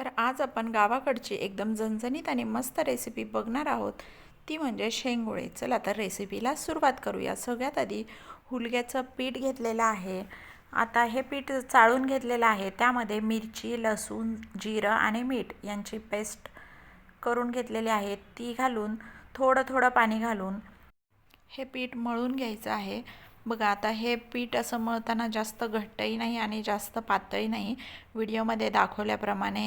तर आज आपण गावाकडची एकदम झणझणीत आणि मस्त रेसिपी बघणार आहोत. ती म्हणजे शेंगोळे. चला तर रेसिपीला सुरुवात करूया. सगळ्यात आधी हुलग्याचं पीठ घेतलेलं आहे. आता हे पीठ चाळून घेतलेलं आहे. त्यामध्ये मिरची लसूण जिरं आणि मीठ यांची पेस्ट करून घेतलेली आहे. ती घालून थोडं थोडं पाणी घालून हे पीठ मळून घ्यायचं आहे. बघा आता हे पीठ असं मळताना जास्त घट्टही नाही आणि जास्त पातळही नाही. व्हिडिओमध्ये दाखवल्याप्रमाणे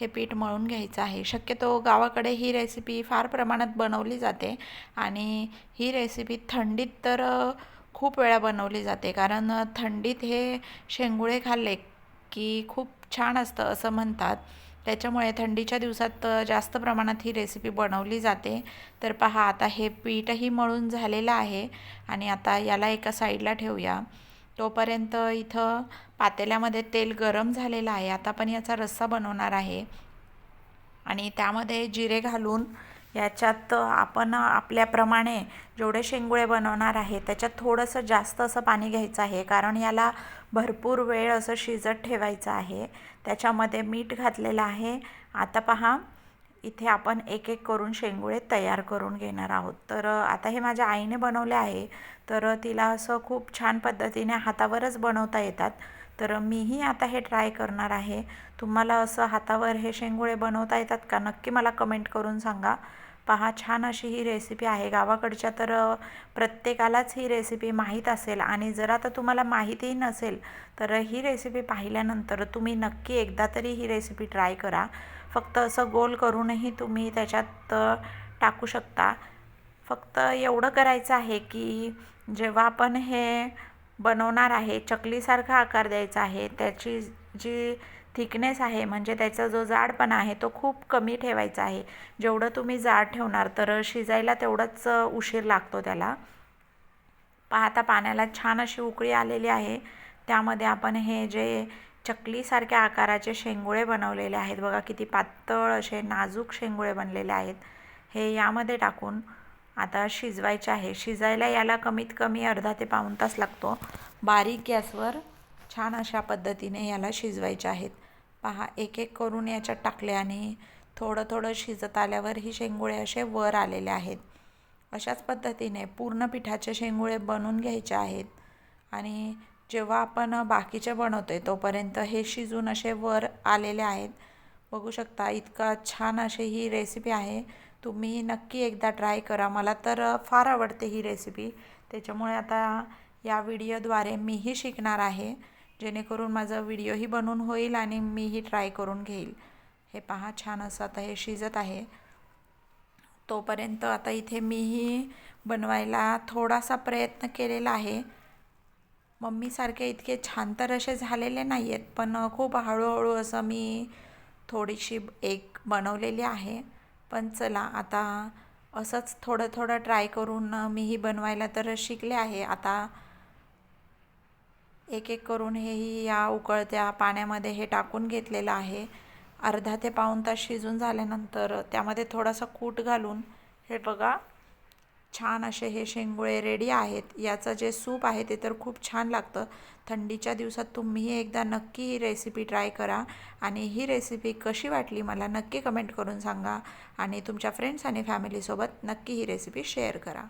हे पीठ मळून घ्यायचं आहे. शक्यतो गावाकडे ही रेसिपी फार प्रमाणात बनवली जाते आणि ही रेसिपी थंडीत तर खूप वेळा बनवली जाते. कारण थंडीत हे शेंगुळे खाल्ले की खूप छान असतं असं म्हणतात. त्याच्यामुळे थंडीच्या दिवसात जास्त प्रमाणात ही रेसिपी बनवली जाते. तर पहा आता हे पीठही मळून झालेलं आहे आणि आता याला एका साईडला ठेवूया. तोपर्यंत इथं पातेल्यामध्ये तेल गरम झालेलं आहे. आता पण याचा रस्सा बनवणार आहे. आणि त्यामध्ये जिरे घालून याच्यात आपण आपल्याप्रमाणे जेवढे शेंगुळे बनवणार आहे त्याच्यात थोडंसं जास्त असं पाणी घ्यायचं आहे कारण याला भरपूर वेळ असं शिजत ठेवायचं आहे. त्याच्यामध्ये मीठ घातलेलं आहे. आता पहा इथे आपण एक एक करून शेंगुळे तयार करून घेणार आहोत. तर आता हे माझ्या आईने बनवले आहे. तर तिला असं खूप छान पद्धतीने हातावरच बनवता येतात. तर मीही आता हे ट्राय करणार आहे. तुम्हाला असं हातावर हे शेंगुळे बनवता येतात का? नक्की मला कमेंट करून सांगा. पहा छान अशी ही रेसिपी आहे. गावाकडच्या तर प्रत्येकालाच ही रेसिपी माहीत असेल आणि जर आता तुम्हाला माहितीही नसेल तर ही रेसिपी पाहिल्यानंतर तुम्ही नक्की एकदा तरी ही रेसिपी ट्राय करा. फक्त असं गोल करूनही तुम्ही त्याच्यात टाकू शकता. फक्त एवढं करायचं आहे की जेव्हा आपण हे बनवणार आहे. चकलीसारखा आकार द्यायचा आहे. त्याची जी थिकनेस आहे म्हणजे त्याचा जो जाडपणा आहे तो खूप कमी ठेवायचा आहे. जेवढं तुम्ही जाड ठेवणार तर शिजायला तेवढंच उशीर लागतो त्याला. पाहता पाण्याला छान अशी उकळी आलेली आहे. त्यामध्ये आपण हे जे चकलीसारख्या आकाराचे शेंगुळे बनवलेले आहेत. बघा किती पातळ असे नाजूक शेंगुळे बनलेले आहेत. हे यामध्ये टाकून आता शिजवायचे आहे. शिजायला याला कमीत कमी अर्धा ते पाऊण तास लागतो. बारीक गॅसवर छान अशा पद्धतीने याला शिजवायचे आहेत. पहा एक एक करून याच्यात टाकले आणि थोडं थोडं शिजत आल्यावर ही शेंगुळे असे वर आलेले आहेत. अशाच पद्धतीने पूर्ण पिठाचे शेंगुळे बनवून घ्यायचे आहेत. आणि जेव्हा आपण बाकीचे बनवतोय तोपर्यंत हे शिजून असे वर आलेले आहेत. बघू शकता इतका छान अशी ही रेसिपी आहे. तुम्ही नक्की एकदा ट्राय करा. मला तर फार आवडते ही रेसिपी त्याच्यामुळे आता या व्हिडिओद्वारे मीही शिकणार आहे जेणेकरून माझा व्हिडिओही बनून होईल आणि मीही ट्राय करून घेईल. हे पहा छान असं आता हे शिजत आहे. तोपर्यंत आता इथे मीही बनवायला थोडासा प्रयत्न केलेला आहे. मम्मीसारखे इतके छान तर असे झालेले नाही आहेत पण खूप हळूहळू असं मी थोडीशी एक बनवलेली आहे. पण चला आता असंच थोडं थोडं ट्राय करून मीही बनवायला तर शिकले आहे. आता एक एक करून हेही या उकळत्या पाण्यामध्ये हे टाकून घेतलेलं आहे. अर्धा ते पाऊण तास शिजून झाल्यानंतर त्यामध्ये थोडासा कूट घालून हे बघा छान असे हे शेंगुळे रेडी आहेत. याचं जे सूप आहे ते तर खूप छान लागतं. थंडीच्या दिवसात तुम्ही एकदा नक्की ही रेसिपी ट्राय करा आणि ही रेसिपी कशी वाटली मला नक्की कमेंट करून सांगा आणि तुमच्या फ्रेंड्स आणि फॅमिलीसोबत नक्की ही रेसिपी शेअर करा.